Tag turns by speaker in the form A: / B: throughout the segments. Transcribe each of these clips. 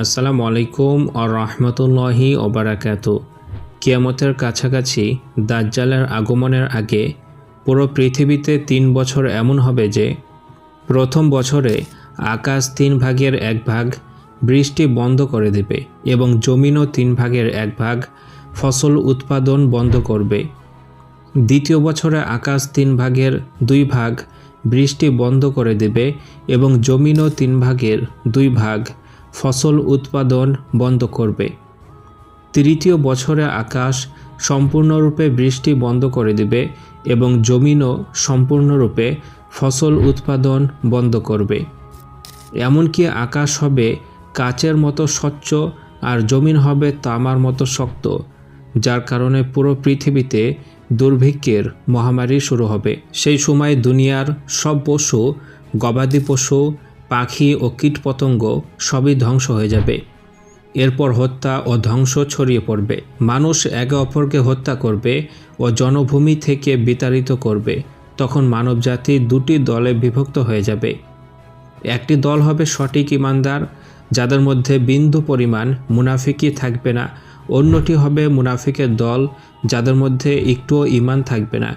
A: আসসালামু আলাইকুম ও রহমতুল্লাহি ওবারাকাত কিয়ামতের কাছাকাছি দাজ্জালের আগমনের আগে পুরো পৃথিবীতে তিন বছর এমন হবে যে, প্রথম বছরে আকাশ তিন ভাগের এক ভাগ, বৃষ্টি বন্ধ করে দেবে এবং জমিনও তিন ভাগের এক ভাগ, ফসল উৎপাদন বন্ধ করবে। দ্বিতীয় বছরে আকাশ তিন ভাগের দুই ভাগ, বৃষ্টি বন্ধ করে দেবে এবং জমিনও তিন ভাগের দুই ভাগ। ফসল উৎপাদন বন্ধ করবে। তৃতীয় বছরে আকাশ সম্পূর্ণরূপে বৃষ্টি বন্ধ করে দেবে এবং জমিনও সম্পূর্ণরূপে ফসল উৎপাদন বন্ধ করবে। এমনকি আকাশ হবে কাচের মতো স্বচ্ছ আর জমিন হবে তামার মতো শক্ত, যার কারণে পুরো পৃথিবীতে দুর্ভিক্ষের মহামারী শুরু হবে। সেই সময় দুনিয়ার সব পশু, গবাদি পশু পাখি ও কীটপতঙ্গ সবই ধ্বংস হয়ে যাবে। এরপর হত্যা ও ধ্বংস ছড়িয়ে পড়বে। মানুষ একে অপরকে হত্যা করবে ও জনভূমি থেকে বিতাড়িত করবে। তখন মানবজাতি দুটি দলে বিভক্ত হয়ে যাবে। একটি দল হবে সঠিক ইমানদার, যাদের মধ্যে বিন্দু পরিমাণ মুনাফিকই থাকবে না। অন্যটি হবে মুনাফিকের দল, যাদের মধ্যে একটুও ইমান থাকবে না।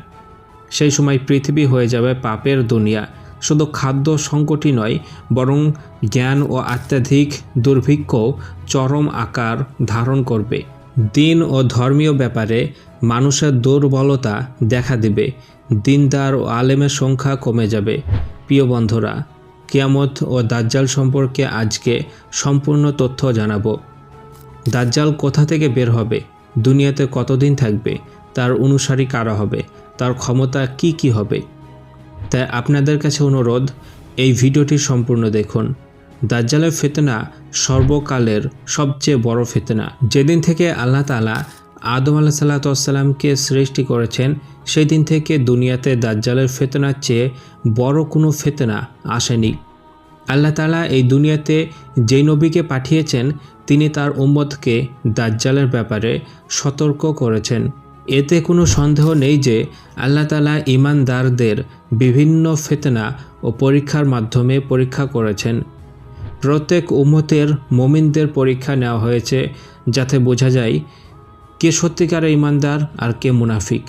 A: সেই সময় পৃথিবী হয়ে যাবে পাপের দুনিয়া। শুধু খাদ্য সংকটই নয়, বরং জ্ঞান ও অত্যাধিক দুর্ভিক্ষ চরম আকার ধারণ করবে। দিন ও ধর্মীয় ব্যাপারে মানুষের দুর্বলতা দেখা দিবে। দিনদার ও আলেমের সংখ্যা কমে যাবে। প্রিয় বন্ধুরা, কিয়ামত ও দাজ্জাল সম্পর্কে আজকে সম্পূর্ণ তথ্য জানাব। দাজ্জাল কোথা থেকে বের হবে? দুনিয়াতে কতদিন থাকবে? তার অনুসারী কারা হবে? তার ক্ষমতা কি কি হবে? তাই আপনাদের কাছে অনুরোধ, এই ভিডিওটি সম্পূর্ণ দেখুন। দাজ্জালের ফেতনা সর্বকালের সবচেয়ে বড় ফেতনা। যেদিন থেকে আল্লাহ তালা আদম আল্লাহ সাল্লাতামকে সৃষ্টি করেছেন সেই দিন থেকে দুনিয়াতে দাজ্জালের ফেতনার চেয়ে বড় কোনো ফেতনা আসেনি। আল্লাহ তালা এই দুনিয়াতে যেই নবীকে পাঠিয়েছেন, তিনি তার উম্মতকে দাজ্জালের ব্যাপারে সতর্ক করেছেন। এতে কোনো সন্দেহ নেই যে আল্লাহ তালা ইমানদারদের বিভিন্ন ফেতনা ও পরীক্ষার মাধ্যমে পরীক্ষা করেছেন। প্রত্যেক উম্মতের মোমিনদের পরীক্ষা নেওয়া হয়েছে যাতে বোঝা যায় কে সত্যিকারের ইমানদার আর কে মুনাফিক।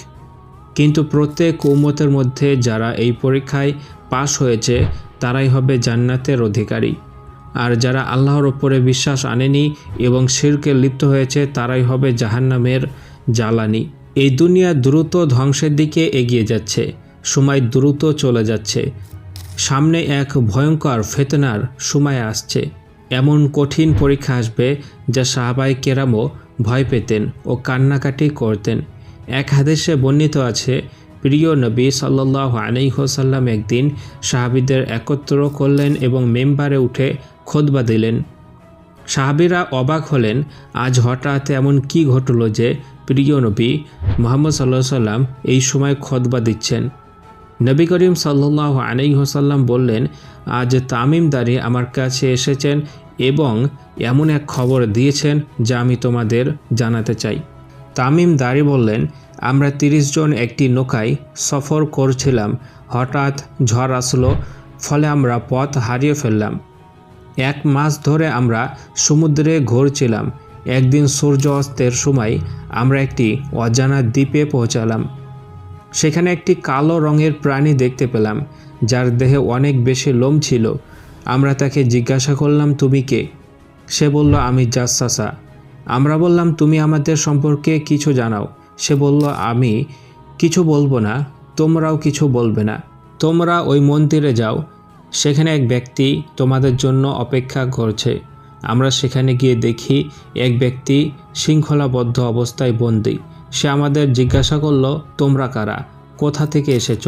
A: কিন্তু প্রত্যেক উম্মতের মধ্যে যারা এই পরীক্ষায় পাশ হয়েছে, তারাই হবে জান্নাতের অধিকারী। আর যারা আল্লাহর ওপরে বিশ্বাস আনেনি এবং শিরকে লিপ্ত হয়েছে, তারাই হবে জাহান্নামের জ্বালানি। এই দুনিয়া দ্রুত ধ্বংসের দিকে এগিয়ে যাচ্ছে, সময় দ্রুত চলে যাচ্ছে। সামনে এক ভয়ঙ্কর ফেতনার সময় আসছে। এমন কঠিন পরীক্ষা আসবে যা সাহাবাই কেরামও ভয় পেতেন ও কান্নাকাটি করতেন। এক হাদেশে বর্ণিত আছে, প্রিয় নবী সাল্লাহ আলাইহসাল্লাম একদিন সাহাবিদের একত্র করলেন এবং মেম্বারে উঠে খোদবা দিলেন। সাহাবিরা অবাক হলেন, আজ হঠাৎ এমন কি ঘটল যে প্রিয় নবী মোহাম্মদ সাল্লাহ সাল্লাম এই সময় খোদবা দিচ্ছেন। নবী করিম সাল্লাহ আলাইহসাল্লাম বললেন, আজ তামিমদারি আমার কাছে এসেছেন এবং এমন এক খবর দিয়েছেন যা আমি তোমাদের জানাতে চাই। তামিম দারি বললেন, আমরা তিরিশ জন একটি নৌকায় সফর করছিলাম। হঠাৎ ঝড় আসলো, ফলে আমরা পথ হারিয়ে ফেললাম। এক মাস ধরে আমরা সমুদ্রে ঘুরছিলাম। একদিন সূর্য অস্তের সময় আমরা একটি অজানা দ্বীপে পৌঁছালাম। সেখানে একটি কালো রঙের প্রাণী দেখতে পেলাম, যার দেহে অনেক বেশি লোম ছিল। আমরা তাকে জিজ্ঞাসা করলাম, তুমি কে? সে বলল, আমি জাসাসা। আমরা বললাম, তুমি আমাদের সম্পর্কে কিছু জানাও। সে বলল, আমি কিছু বলব না, তোমরাও কিছু বলবে না। তোমরা ওই মন্দিরে যাও, সেখানে এক ব্যক্তি তোমাদের জন্য অপেক্ষা করছে। আমরা সেখানে গিয়ে দেখি এক ব্যক্তি শৃঙ্খলাবদ্ধ অবস্থায় বন্দি। সে আমাদের জিজ্ঞাসা করল, তোমরা কারা? কোথা থেকে এসেছ?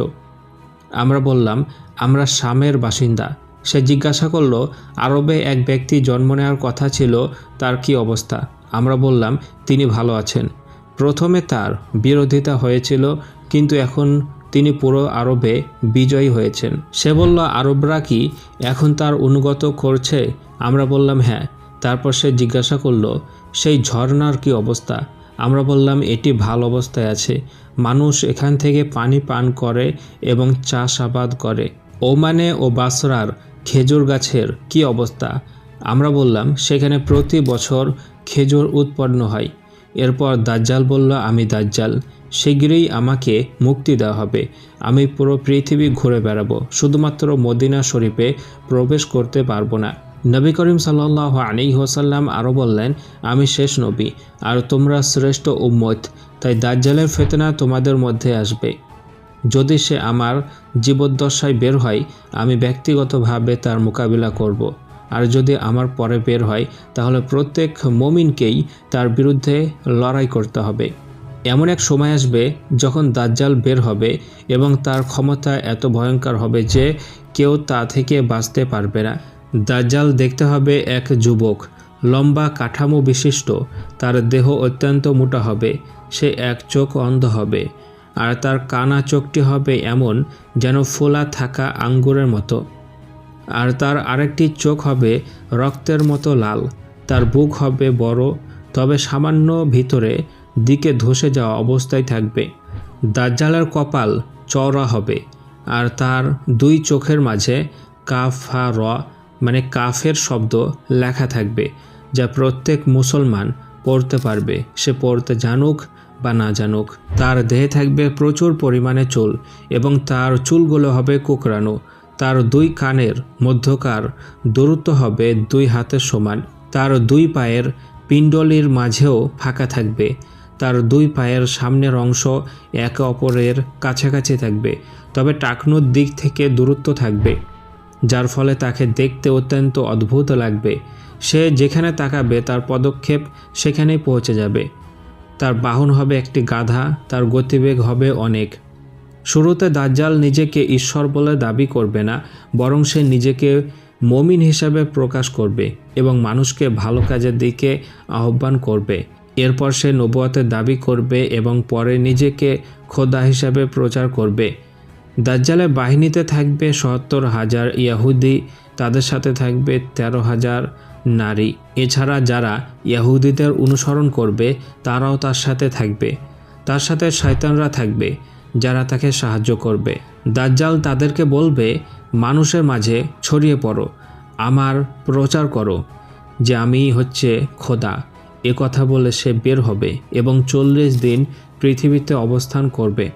A: আমরা বললাম, আমরা শামের বাসিন্দা। সে জিজ্ঞাসা করল, আরবে এক ব্যক্তি জন্ম নেওয়ার কথা ছিল, তার কি অবস্থা? আমরা বললাম, তিনি ভালো আছেন। প্রথমে তার বিরোধিতা হয়েছিল, কিন্তু এখন তিনি পুরো আরবে বিজয়ী হয়েছেন। সে বলল, আরবরা কি এখন তার অনুগত করছে? আমরা বললাম হ্যাঁ। তারপর সে জিজ্ঞাসা করল, সেই ঝর্ণার কি অবস্থা? আমরা বললাম, এটি ভালো অবস্থায় আছে। মানুষ এখান থেকে পানি পান করে এবং চাষাবাদ করে। ওমানে ও বাসরার খেজুর গাছের কি অবস্থা? আমরা বললাম, সেখানে প্রতি বছর খেজুর উৎপন্ন হয়। এরপর দাজ্জাল বলল, আমি দাজ্জাল। শীঘ্রই আমাকে মুক্তি দেওয়া হবে। আমি পুরো পৃথিবী ঘুরে বেড়াবো। শুধুমাত্র মদিনা শরীফে প্রবেশ করতে পারব না। নবী করিম সাল্লাহ আলী হোসাল্লাম আরও বললেন, আমি শেষ নবী, আর তোমরা শ্রেষ্ঠ উম্মত। তাই দাজ্জালের ফেতনা তোমাদের মধ্যে আসবে। যদি সে আমার জীবদ্দশায় বের হয়, আমি ব্যক্তিগতভাবে তার মোকাবিলা করব। আর যদি আমার পরে বের হয়, তাহলে প্রত্যেক মমিনকেই তার বিরুদ্ধে লড়াই করতে হবে। এমন এক সময় আসবে যখন দাজ্জাল বের হবে এবং তার ক্ষমতা এত ভয়ঙ্কর হবে যে কেউ তা থেকে বাঁচতে পারবে না। দাজ্জাল দেখতে হবে এক যুবক। লম্বা কাঠামো বিশিষ্ট। তার দেহ অত্যন্ত মোটা হবে। সে এক চোখ অন্ধ হবে। আর তার কানা চোখটি হবে এমন যেন ফোলা থাকা আঙ্গুরের মতো। আর তার আরেকটি চোখ হবে রক্তের মতো লাল, তার বুক হবে বড়, তবে সামান্য ভিতরে দিকে ধসে যাওয়া অবস্থায় থাকবে। দাজ্জালের কপাল চওড়া হবে, আর তার দুই চোখের মাঝে কাফা র মানে কাফের শব্দ লেখা থাকবে, যা প্রত্যেক মুসলমান পড়তে পারবে। সে পড়তে জানুক বা না জানুক, তার দেহে থাকবে প্রচুর পরিমাণে চুল এবং তার চুলগুলো হবে কোকড়ানো তার দুই কানের মধ্যকার দূরত্ব হবে দুই হাতের সমান। তার দুই পায়ের পিণ্ডলির মাঝেও ফাঁকা থাকবে। তার দুই পায়ের সামনের অংশ একে অপরের কাছাকাছি থাকবে, তবে টাকনুর দিক থেকে দূরত্ব থাকবে, যার ফলে তাকে দেখতে অত্যন্ত অদ্ভুত লাগবে। সে যেখানে তাকাবে, তার পদক্ষেপ সেখানেই পৌঁছে যাবে। তার বাহন হবে একটি গাধা, তার গতিবেগ হবে অনেক। শুরুতে দাজ্জাল নিজেকে ঈশ্বর বলে দাবি করবে না, বরং সে নিজেকে মমিন হিসাবে প্রকাশ করবে এবং মানুষকে ভালো কাজের দিকে আহ্বান করবে। এরপর সে নবুয়াতের দাবি করবে এবং পরে নিজেকে খোদা হিসাবে প্রচার করবে। দাজ্জালের বাহিনীতে থাকবে সত্তর হাজার ইয়াহুদি, তাদের সাথে থাকবে তেরো হাজার নারী। এছাড়া যারা ইয়াহুদিদের অনুসরণ করবে, তারাও তার সাথে থাকবে। তার সাথে শয়তানরা থাকবে। যারা তাকে সাহায্য করবে। দাজ্জাল তাদেরকে বলবে, মানুষের মাঝে ছড়িয়ে পড়ো, আমার প্রচার করো, যে আমি হচ্ছে খোদা। এ কথা বলে সে বের হবে এবং চল্লিশ দিন পৃথিবীতে অবস্থান করবে।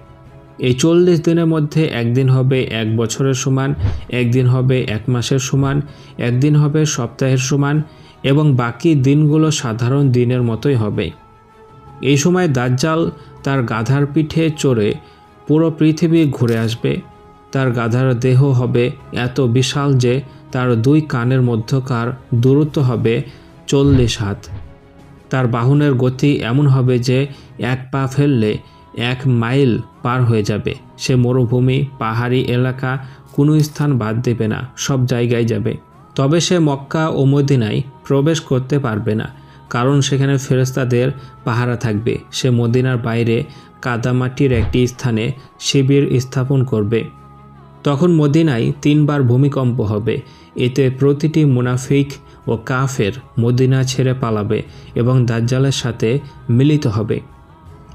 A: এই চল্লিশ দিনের মধ্যে একদিন হবে এক বছরের সমান, একদিন হবে এক মাসের সমান, একদিন হবে সপ্তাহের সমান এবং বাকি দিনগুলো সাধারণ দিনের মতোই হবে। এই সময় দাজ্জাল তার গাধার পিঠে চড়ে পুরো পৃথিবী ঘুরে আসবে। তার গাধার দেহ হবে এত বিশাল যে তার দুই কানের মধ্যকার দূরত্ব হবে চল্লিশ হাত। তার বাহনের গতি এমন হবে যে এক পা ফেললে এক মাইল পার হয়ে যাবে। সে মরুভূমি, পাহাড়ি এলাকা কোনো স্থান বাদ দেবে না, সব জায়গায় যাবে। তবে সে মক্কা ও মদিনায় প্রবেশ করতে পারবে না, কারণ সেখানে ফেরেস্তাদের পাহারা থাকবে। সে মদিনার বাইরে কাদামাটির একটি স্থানে শিবির স্থাপন করবে। তখন মদিনায় তিনবার ভূমিকম্প হবে। এতে প্রতিটি মুনাফিক ও কাফের মদিনা ছেড়ে পালাবে এবং দাজ্জালের সাথে মিলিত হবে।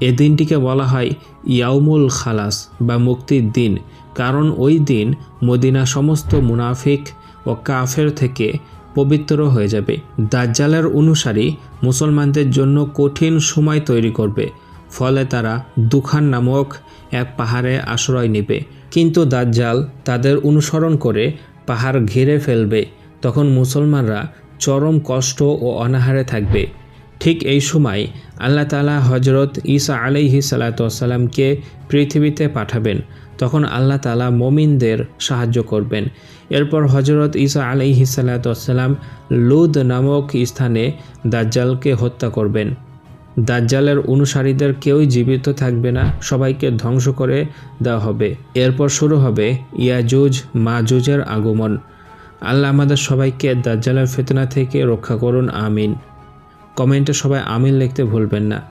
A: এ দিনটিকে বলা হয় ইয়াউমুল খালাস বা মুক্তির দিন। কারণ ওই দিন মদিনা সমস্ত মুনাফিক ও কাফের থেকে পবিত্র হয়ে যাবে। দাজ্জালের অনুসারী মুসলমানদের জন্য কঠিন সময় তৈরি করবে। ফলে তারা দুখান নামক এক পাহাড়ে আশ্রয় নেবে। কিন্তু দাজ্জাল তাদের অনুসরণ করে পাহাড় ঘিরে ফেলবে। তখন মুসলমানরা চরম কষ্ট ও অনাহারে থাকবে। ঠিক এই সময় আল্লাহ তালা হজরত ঈসা আলাইহি সালাতামকে পৃথিবীতে পাঠাবেন। তখন আল্লাহ তালা মমিনদের সাহায্য করবেন। এরপর হজরত ঈসা আলাইহি সালাতাম লুদ নামক স্থানে দাজ্জালকে হত্যা করবেন। দাজ্জালের অনুসারীদের কেউই জীবিত থাকবে না, সবাইকে ধ্বংস করে দেওয়া হবে। এরপর শুরু হবে ইয়াজুজ, মাজুজের আগমন। আল্লাহ আমাদের সবাইকে দাজ্জালের ফেতনা থেকে রক্ষা করুন, আমিন। কমেন্টে সবাই আমিন লিখতে ভুলবেন না।